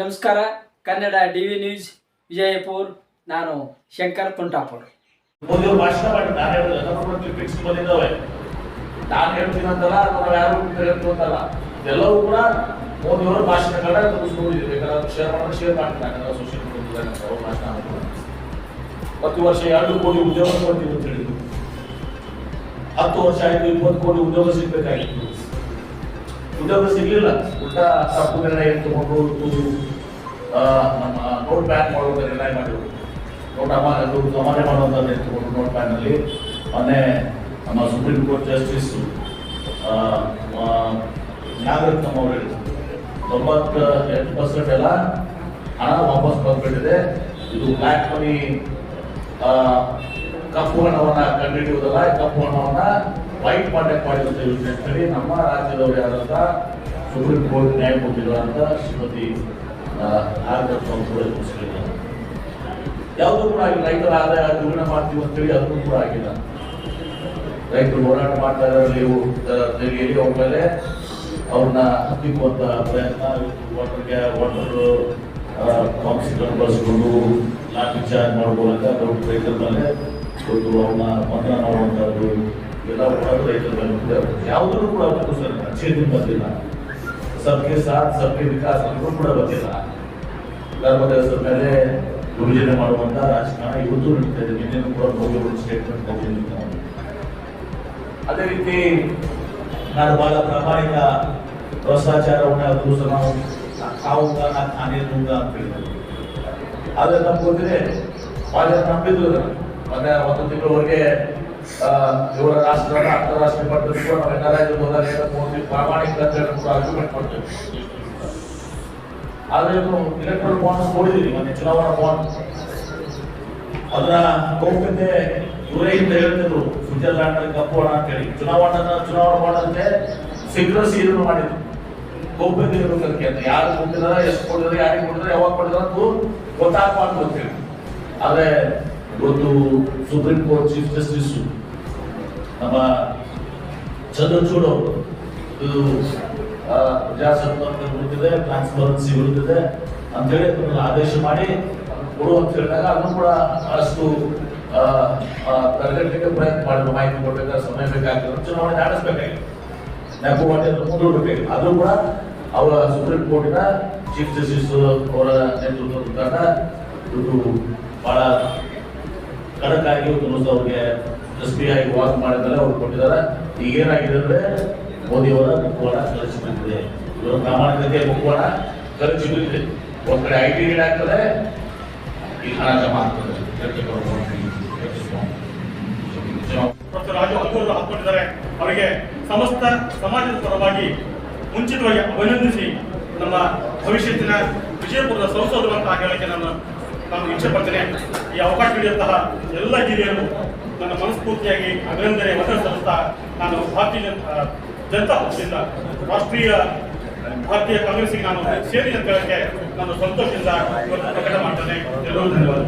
ನಮಸ್ಕಾರ, Kannada D V news, Vijayapur. ನಾನು ಶಂಕರ್ ತುಂಟಾಪುರ್ ಭಾಷಣ ನಾವು ಯಾರು ಅಂತಲ್ಲ ಎಲ್ಲವೂ ಕೂಡ ಮೋದಿ ಅವರ ಭಾಷಣಗಳನ್ನ ನೋಡಿದ್ವಿ ಬೇಕಾದ್ರೆ ಶೇರ್ ಶೇರ್ ಪ್ರತಿ ವರ್ಷ, ಎರಡು ಕೋಟಿ ಉದ್ಯೋಗ ಕೊಡ್ತೀವಿ ಅಂತ ಹೇಳಿದ್ರು. ಹತ್ತು ವರ್ಷ ಆಯ್ತು, ಇಪ್ಪತ್ತು ಕೋಟಿ ಉದ್ಯೋಗ ಸಿಗ್ಬೇಕಾಗಿತ್ತು. ಉದ್ಯೋಗ ಸಿಗ್ಲಿಲ್ಲ. ಉಲ್ಟಾ ತಪ್ಪು ನಿರ್ಣಯ ತಗೊಂಡು ನಮ್ಮ ನೋಟ್ ಬ್ಯಾನ್ ಮಾಡುವಂತ ನಿರ್ಣಯ ಮಾಡಿದ್ರು. ನೋಟ್ ಅಮಾನ್ಯ ದುಡ್ಡು ಅಮಾನ್ಯ ಮಾಡುವಂತ ತಗೊಂಡು ನೋಟ್ ಬ್ಯಾನ್ ಅಲ್ಲಿ ಮೊನ್ನೆ ನಮ್ಮ ಸುಪ್ರೀಂ ಕೋರ್ಟ್ ಜಸ್ಟಿಸ್ ನಾಗರತ್ನಂ ಅವರು ತೊಂಬತ್ತ ಎಂಟು ಪರ್ಸೆಂಟ್ ಎಲ್ಲ ಹಣ ವಾಪಸ್ ಬಂದ್ಬಿಟ್ಟಿದೆ. ಇದು ಬ್ಲ್ಯಾಕ್ ಮನಿ ಕಪ್ಪು ಹಣವನ್ನ ಕಂಡುಹಿಡಿಯುವುದಲ್ಲ ಕಪ್ಪು ಹಣವನ್ನ ವೈಟ್ ಮಾಡಕ್ಕೆ ಯೋಜನೆ ಅಂತ ಹೇಳಿ ನಮ್ಮ ರಾಜ್ಯದವರು ಯಾರಂತ ಸುಪ್ರೀಂ ಕೋರ್ಟ್ ನ್ಯಾಯಮೂರ್ತಿಗಳಾದಂತ ಶ್ರೀಮತಿ ತಿಳಿಸಿದ್ದಾರೆ ಯಾವುದೂ ಕೂಡ ಆಗಿಲ್ಲ. ರೈತರ ಆದಾಯ ದ್ವಿಗುಣ ಮಾಡ್ತೀವಿ ಅಂತೇಳಿ ಅದನ್ನು ಕೂಡ ಆಗಿಲ್ಲ. ರೈತರು ಹೋರಾಟ ಮಾಡ್ತಾ ನೀವು ತೆರಿಗೆಯಲ್ಲಿ ಹೋಗ್ಮೇಲೆ ಅವ್ರನ್ನ ಹತ್ತಿಕ್ಕುವಂತ ಪ್ರಯತ್ನ, ವಾಟರ್ಗೆ, ವಾಟರ್ ಪಂಪ್ಸ್ಗಳನ್ನು ಬಳಸಿಕೊಂಡು ಲಾಠಿ ಚಾರ್ಜ್ ದೊಡ್ಡ ರೈತರ ಮೇಲೆ ಎಲ್ಲ. ಯಾವುದನ್ನು ಕೂಡ ಅವತ್ತು ಸರ್ ಬಂದಿಲ್ಲ ಸಬ್ಕೆ ವಿಕಾಸ ಅಂತೂ ಕೂಡ ಬಂದಿಲ್ಲ ಧರ್ಮದ ಮೇಲೆ ವಿಭಜನೆ ಮಾಡುವಂತ ರಾಜಕಾರಣ ಇವತ್ತು ನಡೀತಾ ಇದೆ ಕೂಡ ಸ್ಟೇಟ್ಮೆಂಟ್. ಅದೇ ರೀತಿ ನಾನು ಬಹಳ ಪ್ರಾಮಾಣಿಕ ಭ್ರಷ್ಟಾಚಾರವನ್ನು ಅದು ಸಹ ನಾವು ಕಾವುಂಗ ನಾ ನುಂಗ ಅಂತ ಹೇಳಿದ್ರು ಆದರೆ ನಮ್ಗೆ ಗೊತ್ತಿದೆ ನಂಬಿದ್ರು ಇದನ್ನ. ಮೊನ್ನೆ ಒಂದು ತಿಂಗಳವರೆಗೆ ಇವರ ರಾಷ್ಟ್ರ ಅಂತಾರಾಷ್ಟ್ರೀಯ ಮಟ್ಟದಲ್ಲಿ ಕೂಡ ನಾವು ಎಲ್ಲ ರಾಜ್ಯದ ಹೋದಾಗ ಏನೋ ಮೋದಿ ಪ್ರಾಮಾಣಿಕ ಅಂತ ಮಾಡ್ತೇವೆ ಆದ್ರೆ ಬಾಂಡ್ ನೋಡಿದೀವಿ, ಮೊನ್ನೆ ಚುನಾವಣಾ ಬಾಂಡ್ ಅದನ್ನ ಗೌಪ್ಯತೆ ಇವರೇ ಇಂದ ಹೇಳ್ತಿದ್ರು ಸ್ವಿಟ್ಜರ್ಲ್ಯಾಂಡ್ ಅಂತ ಹೇಳಿ. ಚುನಾವಣಾ ಚುನಾವಣಾ ಬಾಂಡ್ ಅಂತೆ ಸೀಕ್ರೆಸಿ ಮಾಡಿದ್ರು. ಗೌಪ್ಯತೆ ಇರಬೇಕಂತೆ ಅಂತ. ಯಾರು ಕೊಟ್ಟಿದಾರ, ಎಷ್ಟು ಕೊಟ್ಟಿದ್ದಾರೆ ಯಾರಿಗೆ ಯಾವಾಗ ಕೊಟ್ಟಿದ್ದಾರೆ ಅಂತ ಗೊತ್ತಾಗಬಾರ್ದು ಅಂತ ಹೇಳಿ. ಆದ್ರೆ ಇವತ್ತು ಸುಪ್ರೀಂ ಕೋರ್ಟ್ ಚೀಫ್ ಜಸ್ಟಿಸ್ ನಮ್ಮ ಚಂದ್ರಚೂಡ್ ಅವರು ಇದು ಪ್ರಜಾಸತ್ತಾತ್ಮಕ ವಿರುದ್ಧಿದೆ ಟ್ರಾನ್ಸ್ಪರೆನ್ಸಿ ವಿರುದ್ಧಿದೆ ಅಂತೇಳಿ ಅದನ್ನು ಆದೇಶ ಮಾಡಿ ಕೊಡು ಅಂತ ಹೇಳಿದಾಗ ಅದನ್ನು ಕೂಡ ಅಷ್ಟು ತಡೆಗಟ್ಟಲಿಕ್ಕೆ ಪ್ರಯತ್ನ ಮಾಡಿದ್ರು ಮಾಹಿತಿ ಕೊಡಬೇಕಾದ್ರೆ ಸಮಯ ಬೇಕಾಗ್ತದೆ ಚುನಾವಣೆ ನಡೆಸಬೇಕಾಗಿತ್ತು ಅದನ್ನು ಮುಂದೂಡಬೇಕು ಅದು ಕೂಡ ಅವರ ಸುಪ್ರೀಂ ಕೋರ್ಟಿನ ಚೀಫ್ ಜಸ್ಟಿಸ್ ಅವರ ನೇತೃತ್ವದ ಕಾರಣ ಇದು ಬಹಳ ಖಡಕ್ಕಾಗಿ ಇವತ್ತು ಅವ್ರಿಗೆ ಬಿ ವಾಕ್ ಮಾಡಿದ್ದಾರೆ, ಅವ್ರು ಕೊಟ್ಟಿದ್ದಾರೆ. ಈಗ ಏನಾಗಿದೆ ಅಂದರೆ ಮೋದಿಯವರ ಮುಖವಾಡ ಕಲಚಿ ಬಂದಿದೆ ಇವರ ಪ್ರಾಮಾಣಿಕತೆಯ ಮುಖವಾಡ ಕಲಚಿ ಬಂದಿದೆ ಒಂದ್ ಕಡೆ ಐ ಟಿ ಆಗ್ತದೆ, ಈ ಹಣ ಜಮಾ ಆಗ್ತದೆ. ರಾಜು ಹಾಕೊಂಡಿದ್ದಾರೆ ಅವರಿಗೆ ಸಮಸ್ತ ಸಮಾಜದ ಪರವಾಗಿ ಮುಂಚಿತವಾಗಿ ಅಭಿನಂದಿಸಿ ನಮ್ಮ ಭವಿಷ್ಯತ್ತಿನ ವಿಜಯಪುರದ ಸಂಸದರು ಅಂತ ಹೇಳಕ್ಕೆ ನಾನು ನಾನು ಇಚ್ಛೆ ಪಡ್ತೇನೆ ಈ ಅವಕಾಶ ನೀಡಿದಂತಹ ಎಲ್ಲ ಹಿರಿಯರು ನನ್ನ ಮನಸ್ಫೂರ್ತಿಯಾಗಿ ಅಭಿನಂದನೆ ವಚನ ಸಲ್ಲಿಸ್ತಾ ನಾನು ಭಾರತೀಯ ಜನತಾ ಪಕ್ಷದಿಂದ ರಾಷ್ಟ್ರೀಯ ಭಾರತೀಯ ಕಾಂಗ್ರೆಸ್ಗೆ ನಾನು ಸೇರಿದಂತೆ ನಾನು ಸಂತೋಷದಿಂದ ಪ್ರಕಟ ಮಾಡ್ತೇನೆ. ಎಲ್ಲರೂ ಧನ್ಯವಾದ